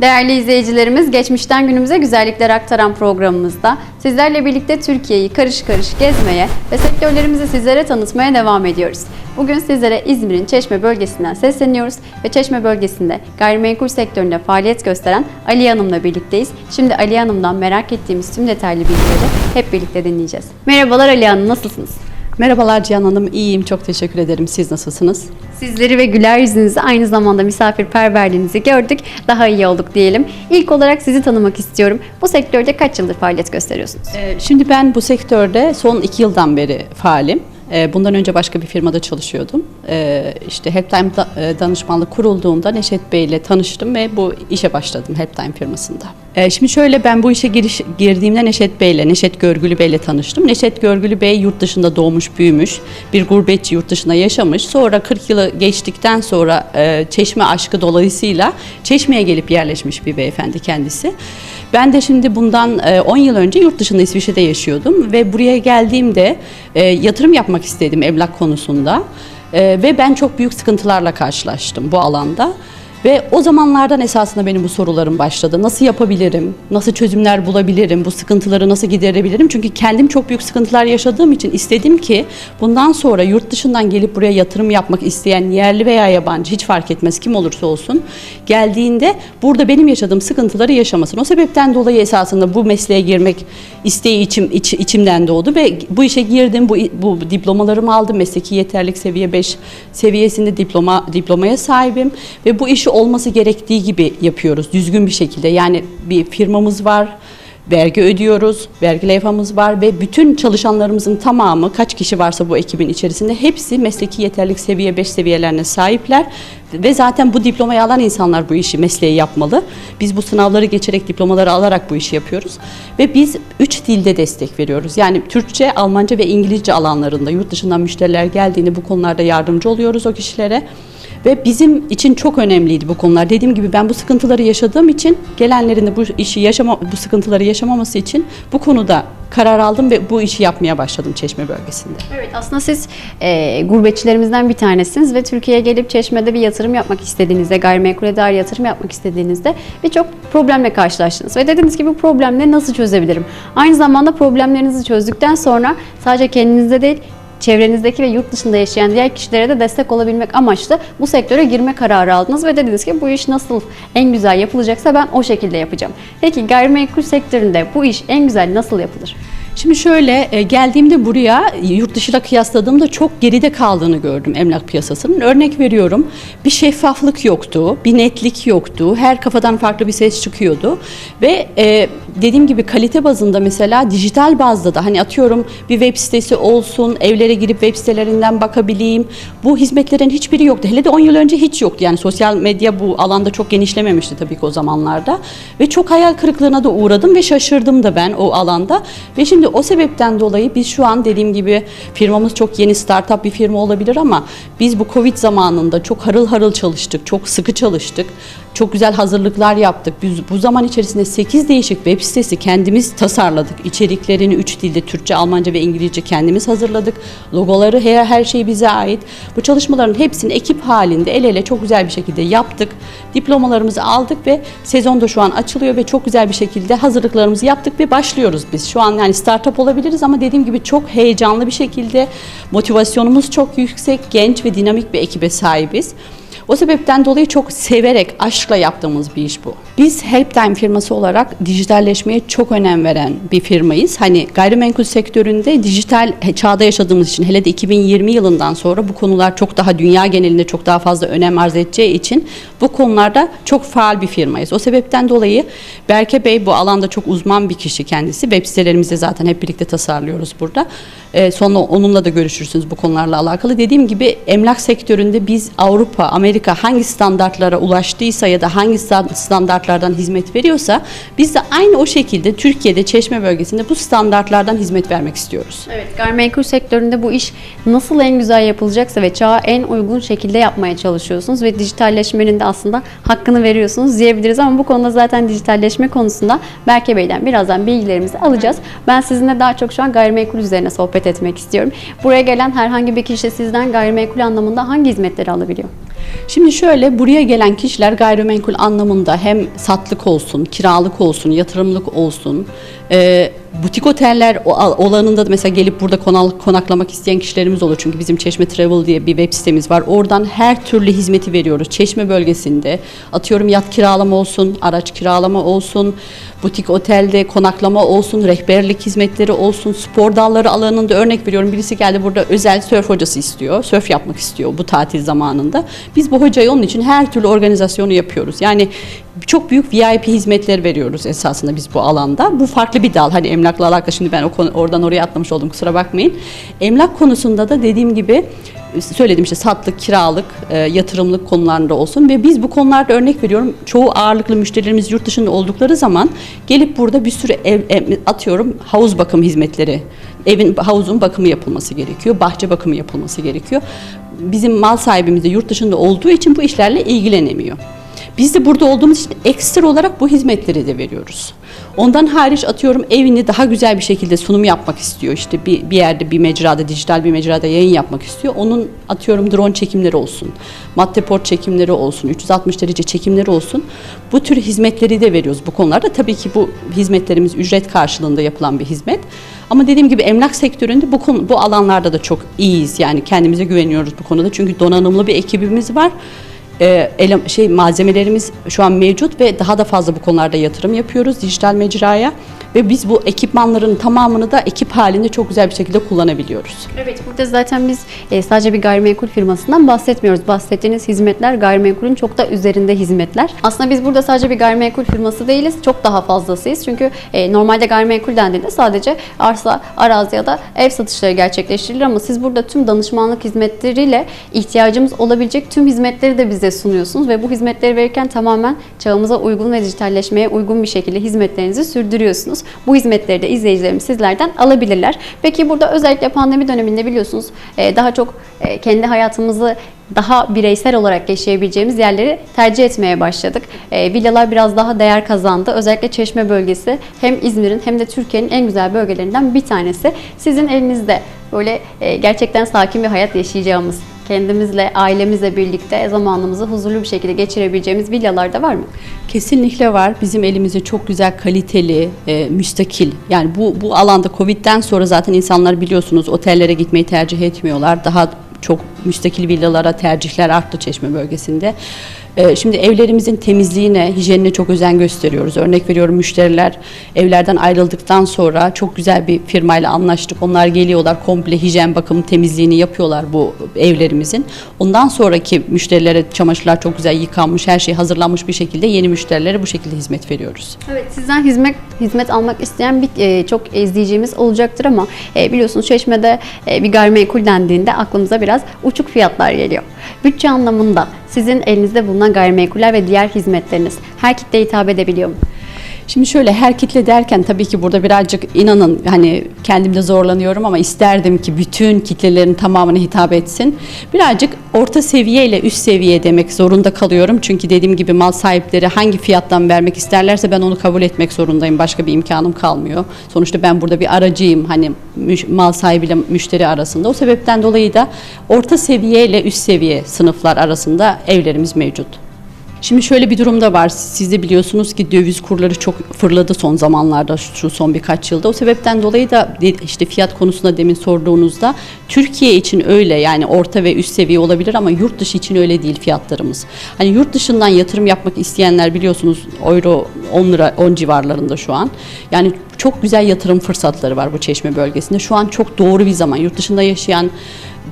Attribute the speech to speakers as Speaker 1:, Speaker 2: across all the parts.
Speaker 1: Değerli izleyicilerimiz, geçmişten günümüze güzellikler aktaran programımızda sizlerle birlikte Türkiye'yi karış karış gezmeye ve sektörlerimizi sizlere tanıtmaya devam ediyoruz. Bugün sizlere İzmir'in Çeşme bölgesinden sesleniyoruz ve Çeşme bölgesinde gayrimenkul sektöründe faaliyet gösteren Ali Hanım'la birlikteyiz. Şimdi Ali Hanım'dan merak ettiğimiz tüm detaylı bilgileri hep birlikte dinleyeceğiz. Merhabalar Ali Hanım, nasılsınız?
Speaker 2: Merhabalar Cihan Hanım, iyiyim. Çok teşekkür ederim. Siz nasılsınız?
Speaker 1: Sizleri ve güler yüzünüzü aynı zamanda misafirperverliğinizi gördük. Daha iyi olduk diyelim. İlk olarak sizi tanımak istiyorum. Bu sektörde kaç yıldır faaliyet gösteriyorsunuz?
Speaker 2: Ee, Şimdi ben bu sektörde son iki yıldan beri faalim. Ee, Bundan önce başka bir firmada çalışıyordum. Ee, İşte Helptime e, danışmanlık kurulduğunda Neşet Bey ile tanıştım ve bu işe başladım Helptime firmasında. Ee, Şimdi şöyle ben bu işe giriş, girdiğimde Neşet Bey ile, Neşet Görgülü Bey ile tanıştım. Neşet Görgülü Bey yurt dışında doğmuş, büyümüş, bir gurbetçi yurt dışında yaşamış. Sonra 40 yılı geçtikten sonra e, Çeşme aşkı dolayısıyla Çeşme'ye gelip yerleşmiş bir beyefendi kendisi. Ben de şimdi bundan e, 10 yıl önce yurt dışında İsviçre'de yaşıyordum ve buraya geldiğimde e, yatırım yapmak istedim emlak konusunda. E, ve ben çok büyük sıkıntılarla karşılaştım bu alanda. Ve o zamanlardan esasında benim bu sorularım başladı. Nasıl yapabilirim? Nasıl çözümler bulabilirim? Bu sıkıntıları nasıl giderebilirim? Çünkü kendim çok büyük sıkıntılar yaşadığım için istedim ki bundan sonra yurt dışından gelip buraya yatırım yapmak isteyen yerli veya yabancı hiç fark etmez kim olursa olsun geldiğinde burada benim yaşadığım sıkıntıları yaşamasın. O sebepten dolayı esasında bu mesleğe girmek isteği içim, iç- içimden doğdu ve bu işe girdim. Bu, bu diplomalarımı aldım. Mesleki yeterlik seviye 5 seviyesinde diploma diplomaya sahibim ve bu işi olması gerektiği gibi yapıyoruz düzgün bir şekilde. Yani bir firmamız var. Vergi ödüyoruz, vergi levhamız var ve bütün çalışanlarımızın tamamı kaç kişi varsa bu ekibin içerisinde hepsi mesleki yeterlik seviye 5 seviyelerine sahipler ve zaten bu diplomayı alan insanlar bu işi mesleği yapmalı. Biz bu sınavları geçerek diplomaları alarak bu işi yapıyoruz ve biz 3 dilde destek veriyoruz. Yani Türkçe, Almanca ve İngilizce alanlarında yurt dışından müşteriler geldiğinde bu konularda yardımcı oluyoruz o kişilere. Ve bizim için çok önemliydi bu konular. Dediğim gibi ben bu sıkıntıları yaşadığım için gelenlerin de bu işi yaşama, bu sıkıntıları yaşamaması için bu konuda karar aldım ve bu işi yapmaya başladım Çeşme bölgesinde.
Speaker 1: Evet aslında siz e, gurbetçilerimizden bir tanesiniz ve Türkiye'ye gelip Çeşme'de bir yatırım yapmak istediğinizde, gayrimenkule dair yatırım yapmak istediğinizde birçok problemle karşılaştınız. Ve dediniz ki bu problemleri nasıl çözebilirim? Aynı zamanda problemlerinizi çözdükten sonra sadece kendinizde değil, çevrenizdeki ve yurt dışında yaşayan diğer kişilere de destek olabilmek amaçlı bu sektöre girme kararı aldınız ve dediniz ki bu iş nasıl en güzel yapılacaksa ben o şekilde yapacağım. Peki gayrimenkul sektöründe bu iş en güzel nasıl yapılır?
Speaker 2: Şimdi şöyle e, geldiğimde buraya yurt dışıyla kıyasladığımda çok geride kaldığını gördüm emlak piyasasının. Örnek veriyorum bir şeffaflık yoktu, bir netlik yoktu. Her kafadan farklı bir ses çıkıyordu. Ve e, dediğim gibi kalite bazında mesela dijital bazda da hani atıyorum bir web sitesi olsun, evlere girip web sitelerinden bakabileyim. Bu hizmetlerin hiçbiri yoktu. Hele de 10 yıl önce hiç yoktu. Yani sosyal medya bu alanda çok genişlememişti tabii ki o zamanlarda. Ve çok hayal kırıklığına da uğradım ve şaşırdım da ben o alanda. Ve şimdi o sebepten dolayı biz şu an dediğim gibi firmamız çok yeni startup bir firma olabilir ama biz bu Covid zamanında çok harıl harıl çalıştık, çok sıkı çalıştık. Çok güzel hazırlıklar yaptık. Biz bu zaman içerisinde 8 değişik web sitesi kendimiz tasarladık. İçeriklerini 3 dilde Türkçe, Almanca ve İngilizce kendimiz hazırladık. Logoları her, her şey bize ait. Bu çalışmaların hepsini ekip halinde el ele çok güzel bir şekilde yaptık. Diplomalarımızı aldık ve sezon da şu an açılıyor ve çok güzel bir şekilde hazırlıklarımızı yaptık ve başlıyoruz biz. Şu an yani startup olabiliriz ama dediğim gibi çok heyecanlı bir şekilde motivasyonumuz çok yüksek, genç ve dinamik bir ekibe sahibiz. O sebepten dolayı çok severek, aşkla yaptığımız bir iş bu. Biz Helptime firması olarak dijitalleşmeye çok önem veren bir firmayız. Hani gayrimenkul sektöründe dijital çağda yaşadığımız için hele de 2020 yılından sonra bu konular çok daha dünya genelinde çok daha fazla önem arz edeceği için bu konularda çok faal bir firmayız. O sebepten dolayı Berke Bey bu alanda çok uzman bir kişi kendisi. Web sitelerimizi zaten hep birlikte tasarlıyoruz burada. Ee, sonra onunla da görüşürsünüz bu konularla alakalı. Dediğim gibi emlak sektöründe biz Avrupa, Amerika hangi standartlara ulaştıysa ya da hangi sta- standartlardan hizmet veriyorsa biz de aynı o şekilde Türkiye'de Çeşme bölgesinde bu standartlardan hizmet vermek istiyoruz.
Speaker 1: Evet, gayrimenkul sektöründe bu iş nasıl en güzel yapılacaksa ve çağa en uygun şekilde yapmaya çalışıyorsunuz ve dijitalleşmenin de aslında hakkını veriyorsunuz diyebiliriz ama bu konuda zaten dijitalleşme konusunda Berke Bey'den birazdan bilgilerimizi alacağız. Ben sizinle daha çok şu an gayrimenkul üzerine sohbet etmek istiyorum. Buraya gelen herhangi bir kişi sizden gayrimenkul anlamında hangi hizmetleri alabiliyor?
Speaker 2: Şimdi şöyle buraya gelen kişiler gayrimenkul anlamında hem satlık olsun, kiralık olsun, yatırımlık olsun, e, butik oteller olanında da mesela gelip burada konaklamak isteyen kişilerimiz olur. Çünkü bizim Çeşme Travel diye bir web sitemiz var. Oradan her türlü hizmeti veriyoruz. Çeşme bölgesinde atıyorum yat kiralama olsun, araç kiralama olsun, butik otelde konaklama olsun, rehberlik hizmetleri olsun, spor dalları alanında örnek veriyorum. Birisi geldi burada özel sörf hocası istiyor. Sörf yapmak istiyor bu tatil zamanında. Biz bu hocayı onun için her türlü organizasyonu yapıyoruz. Yani çok büyük VIP hizmetler veriyoruz esasında biz bu alanda. Bu farklı bir dal. Hani emlakla alakalı şimdi ben o konu, oradan oraya atlamış oldum kusura bakmayın. Emlak konusunda da dediğim gibi söyledim işte satlık, kiralık, e, yatırımlık konularında olsun ve biz bu konularda örnek veriyorum. Çoğu ağırlıklı müşterilerimiz yurt dışında oldukları zaman gelip burada bir sürü ev, ev- atıyorum havuz bakım hizmetleri, evin havuzun bakımı yapılması gerekiyor, bahçe bakımı yapılması gerekiyor. Bizim mal sahibimiz de yurt dışında olduğu için bu işlerle ilgilenemiyor. Biz de burada olduğumuz için ekstra olarak bu hizmetleri de veriyoruz. Ondan hariç atıyorum evini daha güzel bir şekilde sunum yapmak istiyor. İşte bir, bir yerde bir mecrada, dijital bir mecrada yayın yapmak istiyor. Onun atıyorum drone çekimleri olsun, madde port çekimleri olsun, 360 derece çekimleri olsun. Bu tür hizmetleri de veriyoruz bu konularda. Tabii ki bu hizmetlerimiz ücret karşılığında yapılan bir hizmet. Ama dediğim gibi emlak sektöründe bu konu, bu alanlarda da çok iyiyiz. Yani kendimize güveniyoruz bu konuda. Çünkü donanımlı bir ekibimiz var e, ele- şey malzemelerimiz şu an mevcut ve daha da fazla bu konularda yatırım yapıyoruz dijital mecraya ve biz bu ekipmanların tamamını da ekip halinde çok güzel bir şekilde kullanabiliyoruz.
Speaker 1: Evet burada zaten biz e, sadece bir gayrimenkul firmasından bahsetmiyoruz. Bahsettiğiniz hizmetler gayrimenkulün çok da üzerinde hizmetler. Aslında biz burada sadece bir gayrimenkul firması değiliz. Çok daha fazlasıyız. Çünkü e, normalde gayrimenkul dendiğinde sadece arsa, arazi ya da ev satışları gerçekleştirilir ama siz burada tüm danışmanlık hizmetleriyle ihtiyacımız olabilecek tüm hizmetleri de bize sunuyorsunuz ve bu hizmetleri verirken tamamen çağımıza uygun ve dijitalleşmeye uygun bir şekilde hizmetlerinizi sürdürüyorsunuz. Bu hizmetleri de izleyicilerimiz sizlerden alabilirler. Peki burada özellikle pandemi döneminde biliyorsunuz e, daha çok e, kendi hayatımızı daha bireysel olarak yaşayabileceğimiz yerleri tercih etmeye başladık. E, villalar biraz daha değer kazandı. Özellikle Çeşme bölgesi hem İzmir'in hem de Türkiye'nin en güzel bölgelerinden bir tanesi. Sizin elinizde böyle e, gerçekten sakin bir hayat yaşayacağımız, kendimizle, ailemizle birlikte zamanımızı huzurlu bir şekilde geçirebileceğimiz villalar da var mı?
Speaker 2: Kesinlikle var. Bizim elimizde çok güzel kaliteli, e, müstakil. Yani bu bu alanda Covid'den sonra zaten insanlar biliyorsunuz otellere gitmeyi tercih etmiyorlar. Daha çok müstakil villalara tercihler arttı Çeşme bölgesinde. E, Şimdi evlerimizin temizliğine, hijyenine çok özen gösteriyoruz. Örnek veriyorum müşteriler evlerden ayrıldıktan sonra çok güzel bir firmayla anlaştık. Onlar geliyorlar komple hijyen bakım temizliğini yapıyorlar bu evlerimizin. Ondan sonraki müşterilere çamaşırlar çok güzel yıkanmış, her şey hazırlanmış bir şekilde yeni müşterilere bu şekilde hizmet veriyoruz.
Speaker 1: Evet, sizden hizmet hizmet almak isteyen bir e, çok izleyicimiz olacaktır ama e, biliyorsunuz Çeşme'de e, bir gayrimenkul dendiğinde aklımıza biraz uçuk fiyatlar geliyor. Bütçe anlamında sizin elinizde bulunan gayrimenkuller ve diğer hizmetleriniz her kitleye hitap edebiliyor mu?
Speaker 2: Şimdi şöyle her kitle derken tabii ki burada birazcık inanın hani kendimde zorlanıyorum ama isterdim ki bütün kitlelerin tamamına hitap etsin. Birazcık orta seviye ile üst seviye demek zorunda kalıyorum. Çünkü dediğim gibi mal sahipleri hangi fiyattan vermek isterlerse ben onu kabul etmek zorundayım. Başka bir imkanım kalmıyor. Sonuçta ben burada bir aracıyım hani mal sahibiyle müşteri arasında. O sebepten dolayı da orta seviye ile üst seviye sınıflar arasında evlerimiz mevcut. Şimdi şöyle bir durumda var. Siz de biliyorsunuz ki döviz kurları çok fırladı son zamanlarda, şu son birkaç yılda. O sebepten dolayı da işte fiyat konusunda demin sorduğunuzda Türkiye için öyle yani orta ve üst seviye olabilir ama yurt dışı için öyle değil fiyatlarımız. Hani yurt dışından yatırım yapmak isteyenler biliyorsunuz euro 10 lira 10 civarlarında şu an. Yani çok güzel yatırım fırsatları var bu Çeşme bölgesinde. Şu an çok doğru bir zaman. Yurt dışında yaşayan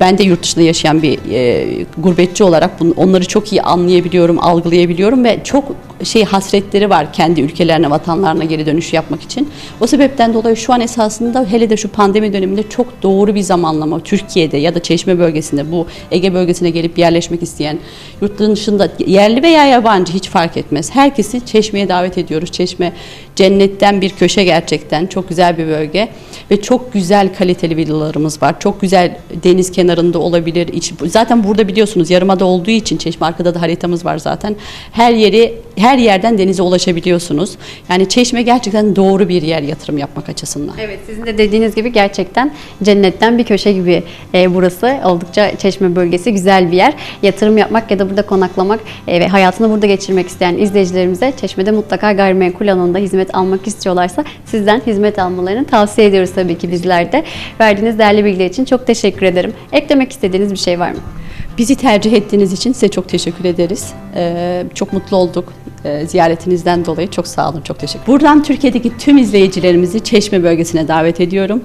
Speaker 2: ben de yurt dışında yaşayan bir e, gurbetçi olarak bunu, onları çok iyi anlayabiliyorum, algılayabiliyorum ve çok şey hasretleri var kendi ülkelerine, vatanlarına geri dönüş yapmak için. O sebepten dolayı şu an esasında hele de şu pandemi döneminde çok doğru bir zamanlama Türkiye'de ya da Çeşme bölgesinde bu Ege bölgesine gelip yerleşmek isteyen yurt dışında yerli veya yabancı hiç fark etmez. Herkesi Çeşme'ye davet ediyoruz. Çeşme cennetten bir köşe gerçekten çok güzel bir bölge ve çok güzel kaliteli villalarımız var. Çok güzel deniz kenarında olabilir. Zaten burada biliyorsunuz yarımada olduğu için Çeşme arkada da haritamız var zaten. Her yeri her her yerden denize ulaşabiliyorsunuz. Yani Çeşme gerçekten doğru bir yer yatırım yapmak açısından.
Speaker 1: Evet sizin de dediğiniz gibi gerçekten cennetten bir köşe gibi e, burası. Oldukça Çeşme bölgesi güzel bir yer. Yatırım yapmak ya da burada konaklamak e, ve hayatını burada geçirmek isteyen izleyicilerimize Çeşme'de mutlaka gayrimenkul alanında hizmet almak istiyorlarsa sizden hizmet almalarını tavsiye ediyoruz tabii ki bizler de. Verdiğiniz değerli bilgiler için çok teşekkür ederim. Eklemek istediğiniz bir şey var mı?
Speaker 2: Bizi tercih ettiğiniz için size çok teşekkür ederiz. Ee, çok mutlu olduk ziyaretinizden dolayı. Çok sağ olun, çok teşekkür Buradan Türkiye'deki tüm izleyicilerimizi Çeşme bölgesine davet ediyorum.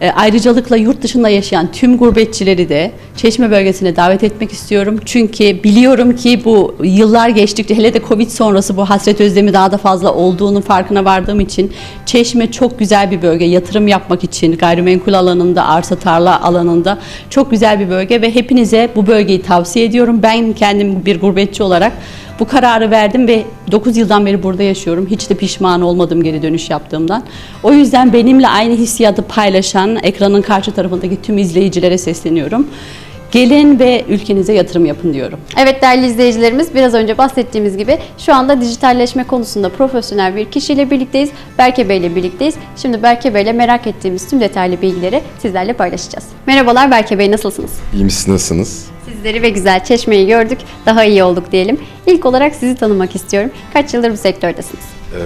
Speaker 2: Ee, ayrıcalıkla yurt dışında yaşayan tüm gurbetçileri de Çeşme bölgesine davet etmek istiyorum. Çünkü biliyorum ki bu yıllar geçtikçe hele de Covid sonrası bu hasret özlemi daha da fazla olduğunun farkına vardığım için Çeşme çok güzel bir bölge. Yatırım yapmak için gayrimenkul alanında, arsa tarla alanında çok güzel bir bölge ve hepinize bu bölgeyi tavsiye ediyorum. Ben kendim bir gurbetçi olarak bu kararı verdim ve 9 yıldan beri burada yaşıyorum. Hiç de pişman olmadım geri dönüş yaptığımdan. O yüzden benimle aynı hissiyatı paylaşan ekranın karşı tarafındaki tüm izleyicilere sesleniyorum. Gelin ve ülkenize yatırım yapın diyorum.
Speaker 1: Evet değerli izleyicilerimiz biraz önce bahsettiğimiz gibi şu anda dijitalleşme konusunda profesyonel bir kişiyle birlikteyiz. Berke Bey ile birlikteyiz. Şimdi Berke Bey ile merak ettiğimiz tüm detaylı bilgileri sizlerle paylaşacağız. Merhabalar Berke Bey nasılsınız?
Speaker 3: İyi misiniz, nasılsınız?
Speaker 1: Sizleri ve güzel çeşmeyi gördük. Daha iyi olduk diyelim. İlk olarak sizi tanımak istiyorum. Kaç yıldır bu sektördesiniz?
Speaker 3: Ee,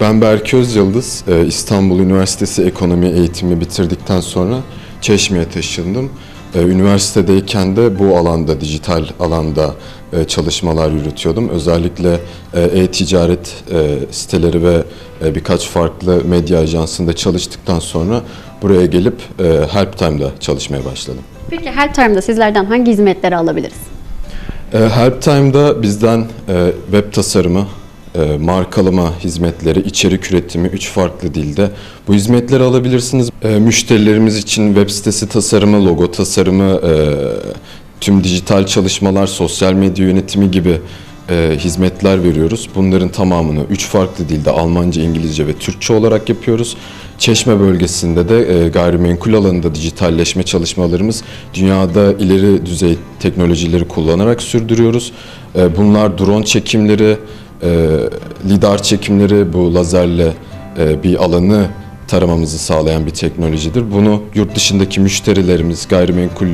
Speaker 3: Ben Berke Özyıldız. Ee, İstanbul Üniversitesi ekonomi eğitimi bitirdikten sonra Çeşme'ye taşındım. Ee, Üniversitedeyken de bu alanda, dijital alanda e, çalışmalar yürütüyordum. Özellikle e, e-ticaret e, siteleri ve e, birkaç farklı medya ajansında çalıştıktan sonra buraya gelip e, Helptime'da çalışmaya başladım.
Speaker 1: Peki Helptime'da sizlerden hangi hizmetleri alabiliriz?
Speaker 3: E, Helptime'da bizden e, web tasarımı, e, markalama hizmetleri, içerik üretimi 3 farklı dilde bu hizmetleri alabilirsiniz. E, müşterilerimiz için web sitesi tasarımı, logo tasarımı, e, tüm dijital çalışmalar, sosyal medya yönetimi gibi hizmetler veriyoruz. Bunların tamamını 3 farklı dilde Almanca, İngilizce ve Türkçe olarak yapıyoruz. Çeşme bölgesinde de e, gayrimenkul alanında dijitalleşme çalışmalarımız dünyada ileri düzey teknolojileri kullanarak sürdürüyoruz. Bunlar drone çekimleri, lidar çekimleri, bu lazerle e, bir alanı taramamızı sağlayan bir teknolojidir. Bunu yurt dışındaki müşterilerimiz, gayrimenkul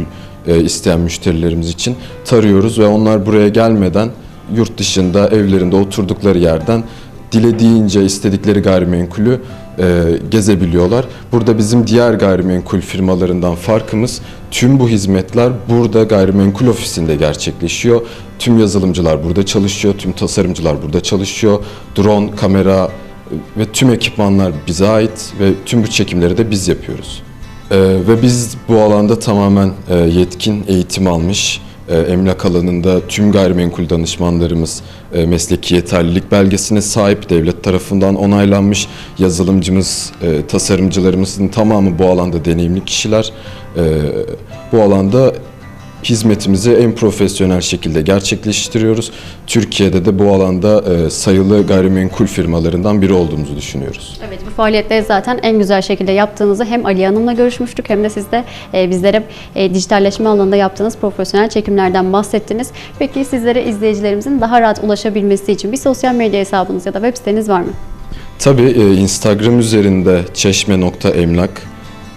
Speaker 3: e, isteyen müşterilerimiz için tarıyoruz ve onlar buraya gelmeden yurt dışında evlerinde oturdukları yerden dilediğince istedikleri gayrimenkulü e, gezebiliyorlar. Burada bizim diğer gayrimenkul firmalarından farkımız tüm bu hizmetler burada gayrimenkul ofisinde gerçekleşiyor. Tüm yazılımcılar burada çalışıyor, tüm tasarımcılar burada çalışıyor. Drone, kamera e, ve tüm ekipmanlar bize ait ve tüm bu çekimleri de biz yapıyoruz. Ee, ve biz bu alanda tamamen e, yetkin eğitim almış, e, emlak alanında tüm gayrimenkul danışmanlarımız e, mesleki yeterlilik belgesine sahip, devlet tarafından onaylanmış yazılımcımız, e, tasarımcılarımızın tamamı bu alanda deneyimli kişiler. E, bu alanda hizmetimizi en profesyonel şekilde gerçekleştiriyoruz. Türkiye'de de bu alanda e, sayılı gayrimenkul firmalarından biri olduğumuzu düşünüyoruz.
Speaker 1: Evet bu faaliyetleri zaten en güzel şekilde yaptığınızı hem Ali Hanım'la görüşmüştük hem de siz de e, bizlere e, dijitalleşme alanında yaptığınız profesyonel çekimlerden bahsettiniz. Peki sizlere izleyicilerimizin daha rahat ulaşabilmesi için bir sosyal medya hesabınız ya da web siteniz var mı?
Speaker 3: Tabii Instagram üzerinde çeşme.emlak,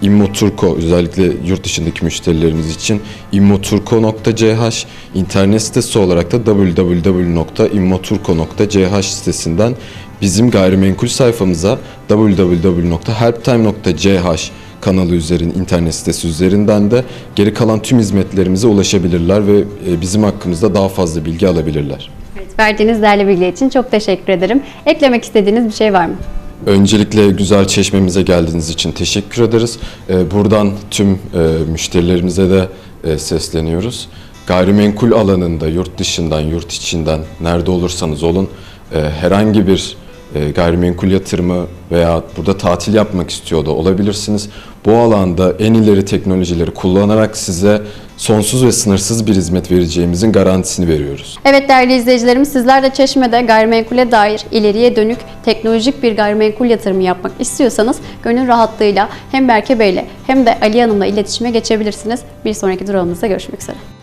Speaker 3: Immoturko özellikle yurt dışındaki müşterilerimiz için immoturko.ch internet sitesi olarak da www.immoturko.ch sitesinden bizim gayrimenkul sayfamıza www.helptime.ch kanalı üzerinde internet sitesi üzerinden de geri kalan tüm hizmetlerimize ulaşabilirler ve e, bizim hakkımızda daha fazla bilgi alabilirler.
Speaker 1: Evet, verdiğiniz değerli bilgi için çok teşekkür ederim. Eklemek istediğiniz bir şey var mı?
Speaker 3: Öncelikle güzel çeşmemize geldiğiniz için teşekkür ederiz. Ee, Buradan tüm e, müşterilerimize de e, sesleniyoruz. Gayrimenkul alanında yurt dışından, yurt içinden nerede olursanız olun e, herhangi bir e, gayrimenkul yatırımı veya burada tatil yapmak istiyor da olabilirsiniz. Bu alanda en ileri teknolojileri kullanarak size sonsuz ve sınırsız bir hizmet vereceğimizin garantisini veriyoruz.
Speaker 1: Evet değerli izleyicilerimiz sizler de Çeşme'de gayrimenkule dair ileriye dönük teknolojik bir gayrimenkul yatırımı yapmak istiyorsanız gönül rahatlığıyla hem Berke Bey'le hem de Ali Hanım'la iletişime geçebilirsiniz. Bir sonraki durağımızda görüşmek üzere.